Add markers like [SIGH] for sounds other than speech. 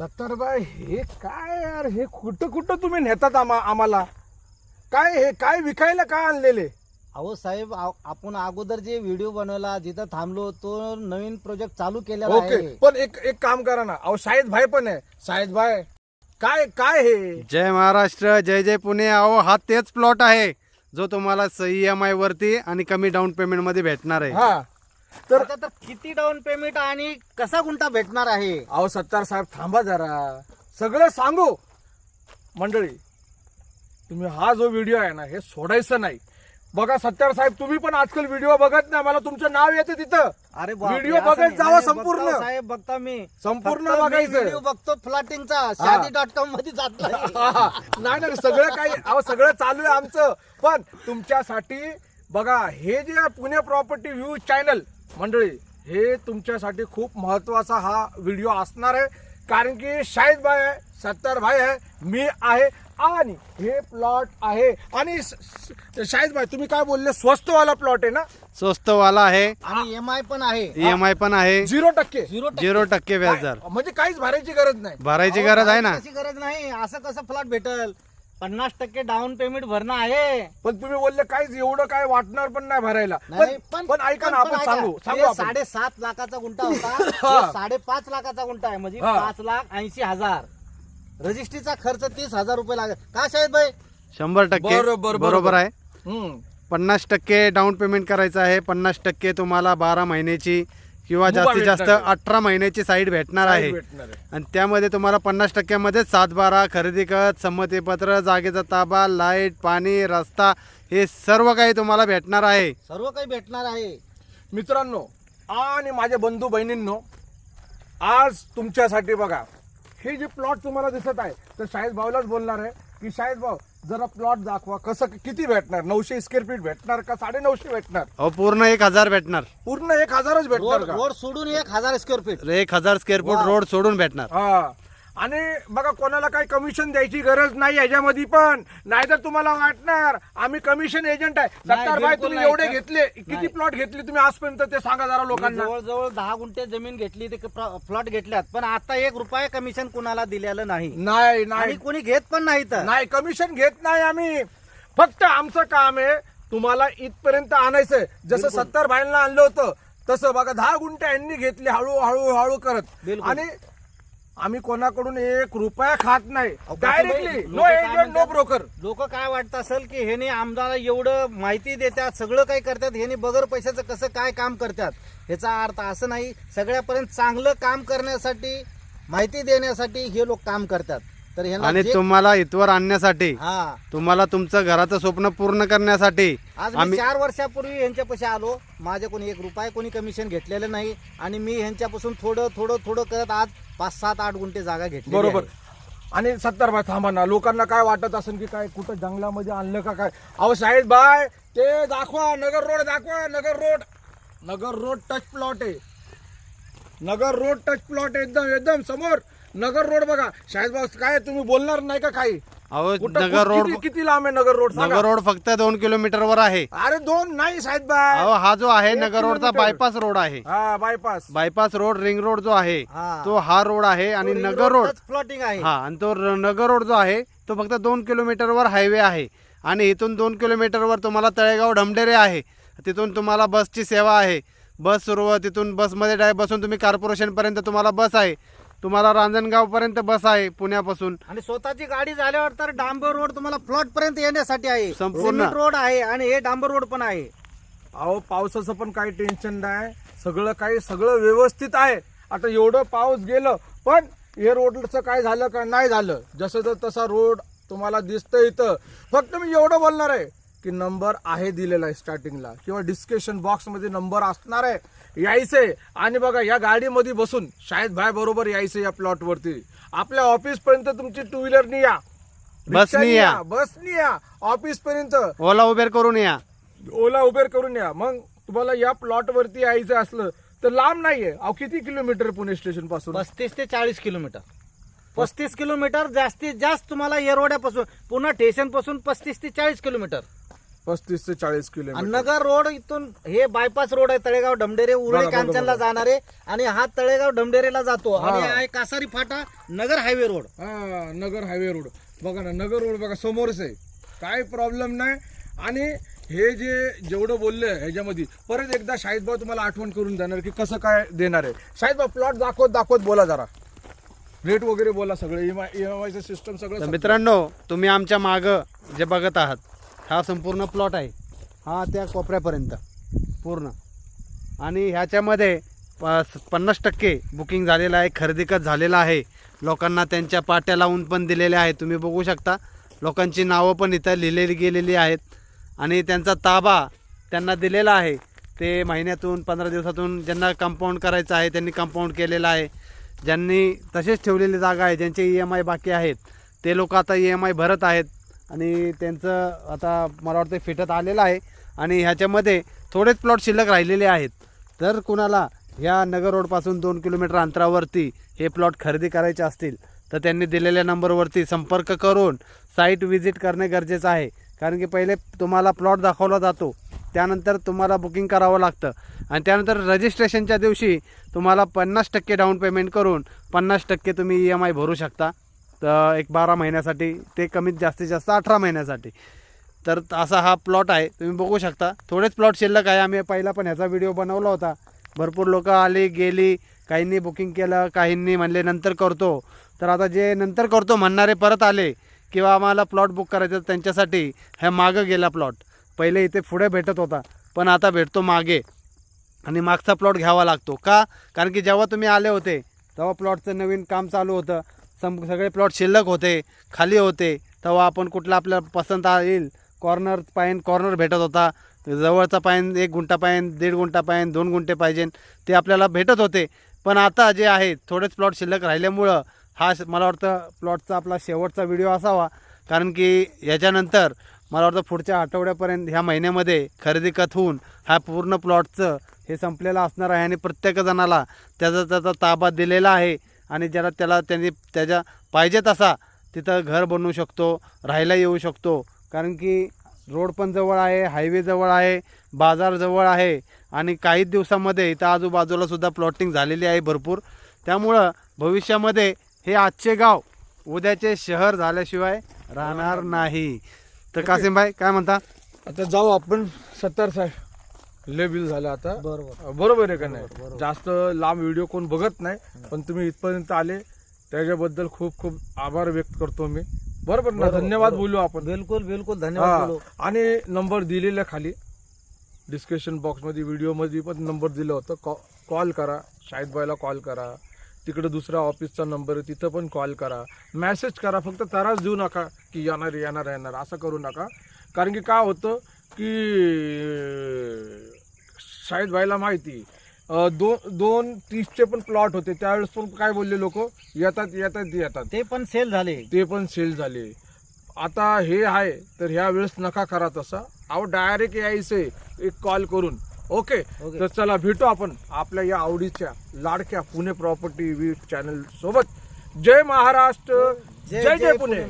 सत्तर बाय हे काय यार? हे कुठं कुठं तुम्ही नेतात आम्हा आम्हाला? काय हे काय विकायला काय आणलेले? अहो साहेब आ- आपण अगोदर जे व्हिडिओ बनवला जिथं थांबलो तो नवीन प्रोजेक्ट चालू केलेला ओके आहे. पण एक एक काम करा ना. अहो शाहिद भाई पण आहे. शाहिद भाई काय काय हे? जय महाराष्ट्र जय जय पुणे. अहो हा तेच प्लॉट आहे जो तुम्हाला ई एम आय वरती आणि कमी डाऊन पेमेंटमध्ये भेटणार आहे. हा. तर आता तर किती डाऊन पेमेंट आणि कसा गुंठा भेटणार आहे? अहो सत्तार साहेब थांबा जरा. सगळं सांगू? मंडळी तुम्ही हा जो व्हिडिओ आहे ना हे सोडायचं नाही. बघा सत्तार साहेब तुम्ही पण आजकाल व्हिडिओ बघत नाही. मला तुमचं नाव येतं तिथं. अरे व्हिडिओ असं बघत नाही. जावा संपूर्ण. बघतो साहेब बघता मी. संपूर्ण फक्त मी बघायचं. व्हिडिओ बघतो फ्लॅटिंगचा शादी डॉट कॉममध्ये जात नाही. [LAUGHS] नाही नाही सगळं काही अहो सगळं चालू आहे आमचं. पण तुमच्यासाठी बघा हे जे पुणे प्रॉपर्टी व्ह्यू चॅनल मंडळी हे तुमच्यासाठी खूप महत्त्वाचा हा व्हिडिओ असणार आहे कारण की शाहिद भाई आहे सत्तर भाई आहे मी आहे आणि हे प्लॉट आहे. आणि शाहिद भाई तुम्ही काय बोलले? स्वस्त वाला प्लॉट आहे ना? स्वस्त वाला आहे. आणि एम आय पण आहे. ई एम आय पण आहे. झिरो टक्के. झिरो टक्के. झिरो टक्के व्याजदर. म्हणजे काहीच भरायची गरज नाही. भरायची गरज आहे ना? अशी गरज नाही. असं कसं फ्लॅट भेटल? पन्नास टक्के डाऊन पेमेंट भरणं आहे पण तुम्ही बोलले काहीच एवढं काय वाटणार पण नाही भरायला नाही, पण पण ऐका ना आपण ऐका. सांगू सांगू हे आपण साडेसात लाखाचा गुंठा [LAUGHS] होता हा. हे साडेपाच लाखाचा गुंठा आहे म्हणजे हा. पाच लाख ऐंशी हजार रजिस्ट्रीचा खर्च तीस हजार रुपये लागेल का शाहिद भाई शंभर टक्के बरोबर, बरोबर. बरोबर आहे हम्म. पन्नास टक्के डाऊन पेमेंट करायचं आहे पन्नास टक्के तुम्हाला बारा महिन्याची किंवा जास्तीत जास्त. अठरा महिन्याची साईड भेटणार आहे भेटणार आहे. आणि त्यामध्ये तुम्हाला पन्नास टक्क्यामध्ये सात बारा खरेदी खत संमतीपत्र जागेचा ताबा लाइट पाणी रस्ता हे सर्व काही तुम्हाला भेटणार आहे सर्व काही भेटणार आहे मित्रांनो आणि माझ्या बंधू बहिणींनो आज तुमच्यासाठी बघा हे जे प्लॉट तुम्हाला दिसत आहे तर शाहिद भाऊलाच बोलणार आहे की शाहिद भाऊ जरा प्लॉट दाखवा कसं किती भेटणार? नऊशे स्क्वेअर फीट भेटणार का साडे नऊशे भेटणार? अहो पूर्ण एक हजार भेटणार. पूर्ण एक हजारच भेटणार रोड का? रोड सोडून एक हजार स्क्वेअर फीट एक हजार स्क्वेअर फूट. रोड सोडून भेटणार. हा. आणि बघा कोणाला काही कमिशन द्यायची गरज नाही याच्यामध्ये पण. नाहीतर तुम्हाला वाटणार आम्ही कमिशन एजंट आहे. नाही, सत्तार भाई बिलकुल तुम्ही नाही. एवढे घेतले किती नाही. प्लॉट घेतले तुम्ही आजपर्यंत ते सांगा जरा लोकांना. जवळजवळ दहा गुंठे जमीन घेतली ते प्लॉट घेतल्यात. पण आता एक रुपया कमिशन कुणाला दिलेलं नाही. नाही आणि नाही कोणी घेत पण नाही तर. नाही कमिशन घेत नाही आम्ही. फक्त आमचं काम आहे तुम्हाला इथपर्यंत आणायचंय. जसं. सत्तर भाईंना आणलं होतं तसं बघा दहा गुंठे यांनी घेतले हळू हळू हळू करत. बिलकुल. आणि आम्ही कोणाकडून एक रुपया खात नाही. अहो, डायरेक्टली नो काय एजंट नो म्हणतात? ब्रोकर लोक काय वाटत असेल की ह्याने आमदार एवढं माहिती देतात सगळं काही करतात ह्याने बगर पैशाचं कसं काय काम करतात? ह्याचा अर्थ असं नाही. सगळ्यापर्यंत चांगलं काम करण्यासाठी माहिती देण्यासाठी हे लोक काम करतात. तर ह्यांना आणि जे- तुम्हाला इथवर आणण्यासाठी हा. तुम्हाला तुमचं घराचं स्वप्न पूर्ण करण्यासाठी आज मी आम्ही चार वर्षापूर्वी ह्यांच्यापाशी आलो. माझ्या कोणी एक रुपया कोणी कमिशन घेतलेलं नाही. आणि मी ह्यांच्यापासून थोडं थोडं थोडं करत आज पाच सात आठ गुंठे जागा घेतली बरोबर. आणि सत्तर भाई थांबा ना. लोकांना काय वाटत असेल की काय कुठं जंगलामध्ये आणलं का काय? अहो शाहिद बाय ते दाखवा. नगर रोड दाखवा. Nagar road. Nagar road touch plot आहे. नगर रोड टच प्लॉट एकदम एकदम समोर. नगर रोड बघा. शाहिद भाऊ काय तुम्ही बोलणार नाही का काही? अहो कुठं नगर रोड किती- किती लांब आहे नगर रोड? सांगा. नगर रोड फक्त दोन किलोमीटर वर आहे. अरे दोन नाही अहो हा जो आहे एक नगर रोडचा किलोमीटर. बायपास रोड आहे. हा bypass bypass road ring road जो आहे हा. तो हा रोड आहे आणि नगर रोड प्लॉटिंग आहे. हा आणि तो र- नगर रोड जो आहे तो फक्त दोन किलोमीटरवर हायवे आहे. आणि इथून दोन किलोमीटरवर तुम्हाला तळेगाव ढमढेरे आहे. तिथून तुम्हाला बसची सेवा आहे. बस सुरू तिथून बसमध्ये डाय बसून तुम्ही कॉर्पोरेशनपर्यंत तुम्हाला बस आहे. तुम्हाला रांजणगावपर्यंत बस आहे पुण्यापासून. आणि स्वतःची गाडी झाल्यावर तर डांबर रोड तुम्हाला प्लॉट पर्यंत येण्यासाठी आहे. संपूर्ण. सिमेंट रोड आहे आणि हे डांबर रोड पण आहे. अहो पावसाचं पण काही टेन्शन नाही. सगळं काही सगळं व्यवस्थित आहे. आता एवढं पाऊस गेलं पण हे रोडचं काय झालं का नाही झालं. जसं तर तसा रोड तुम्हाला दिसतं इथं. फक्त मी एवढं बोलणार आहे की नंबर आहे दिलेला आहे स्टार्टिंगला किंवा डिस्कशन बॉक्समध्ये नंबर असणार आहे. यायचंय आणि बघा या गाडीमध्ये बसून शायद भाई बरोबर यायचं या प्लॉटवरती. आपल्या ऑफिस पर्यंत तुमची टू व्हीलरनी या बसनी या. बसनी या ऑफिस पर्यंत ओला उबेर करून या. ओला उबेर करून या. मग तुम्हाला या प्लॉट वरती यायचं असलं तर लांब नाहीये. अहो किती किलोमीटर पुणे स्टेशनपासून पस्तीस ते चाळीस किलोमीटर. पस्तीस किलोमीटर जास्तीत जास्त तुम्हाला येरवड्यापासून पुन्हा स्टेशनपासून पस्तीस ते चाळीस किलोमीटर. पस्तीस ते चाळीस आणि किलोमीटर. नगर रोड इथून हे बायपास रोड आहे तळेगाव डमडेरे उरळी कांचनला. जाणारे आणि हा तळेगाव डमडेरेला जातो. हा. आणि हा आहे कासारी फाटा नगर हायवे रोड. हा नगर हायवे रोड. बघा ना नगर रोड बघा समोरच आहे. काय प्रॉब्लेम नाही. आणि हे जे जेवढं बोलले ह्याच्यामध्ये परत एकदा शाहिद भाऊ तुम्हाला आठवण करून देणार की कसं काय देणार आहे. शाहिद भाऊ प्लॉट दाखवत दाखवत बोला जरा. रेट वगैरे बोला सगळं ई एम आयचं सिस्टम तर सगळं मित्रांनो तुम्ही आमच्या मागं जे बघत आहात हा संपूर्ण प्लॉट आहे. हा त्या कोपऱ्यापर्यंत. पूर्ण. आणि ह्याच्यामध्ये प- पन्नास टक्के बुकिंग झालेलं आहे खरेदीकच झालेला आहे. लोकांना त्यांच्या पाट्या लावून पण दिलेल्या आहेत. तुम्ही बघू शकता. लोकांची नावं पण इथं लिहिलेली गेलेली आहेत. आणि त्यांचा ताबा त्यांना दिलेला आहे. ते महिन्यातून पंधरा दिवसातून ज्यांना कंपाऊंड करायचं आहे त्यांनी कंपाऊंड केलेलं आहे. ज्यांनी तसेच ठेवलेली जागा आहे ज्यांचे ई एम आय बाकी आहेत ते लोक आता ई एम आय भरत आहेत. आणि त्यांचं आता मला वाटतं फिटत आलेलं आहे. आणि ह्याच्यामध्ये थोडेच प्लॉट शिल्लक राहिलेले आहेत. तर कुणाला ह्या नगर रोडपासून दोन किलोमीटर अंतरावरती हे प्लॉट खरेदी करायचे असतील तर त्यांनी दिलेल्या नंबरवरती संपर्क करून साईट व्हिजिट करणे गरजेचं आहे. कारण की पहिले तुम्हाला प्लॉट दाखवला जातो त्यानंतर तुम्हाला बुकिंग करावं लागतं. आणि त्यानंतर रजिस्ट्रेशनच्या दिवशी तुम्हाला पन्नास टक्के डाऊन पेमेंट करून पन्नास टक्के तुम्ही ई एम आय भरू शकता. तर एक बारा महिन्यासाठी ते कमीत जास्तीत जास्त अठरा महिन्यासाठी. तर असा हा प्लॉट आहे. तुम्ही बघू शकता. थोडेच प्लॉट शिल्लक आहे. आम्ही पहिला पण ह्याचा व्हिडिओ बनवला होता. भरपूर लोक आली गेली. काहींनी बुकिंग केलं काहींनी म्हणले नंतर करतो. तर आता जे नंतर करतो म्हणणारे परत आले किंवा आम्हाला प्लॉट बुक करायचं त्यांच्यासाठी. ह्या मागं गेला प्लॉट पहिले इथे पुढे भेटत होता. पण आता भेटतो मागे. आणि मागचा प्लॉट घ्यावा लागतो. का? कारण की जेव्हा तुम्ही आले होते तेव्हा प्लॉटचं नवीन काम चालू होतं. सम सगळे प्लॉट शिल्लक होते खाली होते. तेव्हा आपण कुठला आपल्याला पसंत येईल. कॉर्नर पाईन कॉर्नर भेटत होता. जवळचा पाईन एक गुंठा पाईन दीड गुंठा पाईन दोन गुंठे पाहिजे. ते आपल्याला भेटत होते. पण आता जे आहे थोडेच प्लॉट शिल्लक राहिल्यामुळं हा श- मला वाटतं प्लॉटचा आपला शेवटचा व्हिडिओ असावा. कारण की याच्यानंतर मला वाटतं पुढच्या आठवड्यापर्यंत ह्या महिन्यामध्ये खरेदी खत होऊन हा पूर्ण प्लॉटचं हे संपलेलं असणार आहे आणि प्रत्येकजणाला त्याचा त्याचा ताबा दिलेला आहे. आणि ज्याला त्याला त्यांनी त्याच्या पाहिजे तसा तिथं घर बनवू शकतो राहायला येऊ शकतो. कारण की रोड पण जवळ आहे हायवे जवळ आहे बाजार जवळ आहे आणि काही दिवसामध्ये इथं आजूबाजूला सुद्धा प्लॉटिंग झालेली आहे भरपूर. त्यामुळं भविष्यामध्ये हे आजचे गाव उद्याचे शहर झाल्याशिवाय राहणार नाही. तर कासिमभाई काय म्हणता? आता जाऊ आपण सत्तर साठ लय बिल झालं आता. बरोबर. बरोबर आहे का नाही? जास्त लांब व्हिडिओ कोण बघत नाही पण तुम्ही इथपर्यंत आले त्याच्याबद्दल खूप खूप आभार व्यक्त करतो मी. बरोबर ना? धन्यवाद. बोलू आपण. बिलकुल बिलकुल. धन्यवाद बोलू. आणि नंबर दिलेला खाली डिस्क्रिप्शन बॉक्समध्ये व्हिडिओमध्ये पण नंबर दिलं होतं. कॉ कॉल करा. शाहिद बायला कॉल करा. तिकडे दुसरा ऑफिसचा नंबर आहे तिथं पण कॉल करा. मेसेज करा. फक्त तरास देऊ नका की येणार येणार येणार. असं करू नका. कारण की काय होतं की शाहिद भाईला माहिती. अं, दोन तीसचे पण प्लॉट होते. त्यावेळेस पण काय बोलले लोक? येतात येतात येतात. ते पण सेल झाले. ते पण सेल झाले. आता हे आहे तर ह्या वेळेस नका करा तसा. अहो डायरेक्ट यायचंय. एक कॉल करून. ओके. तर चला भेटू आपण आपल्या या आवडीच्या लाडक्या पुणे प्रॉपर्टी चॅनल सोबत. जय महाराष्ट्र. जय जय पुणे.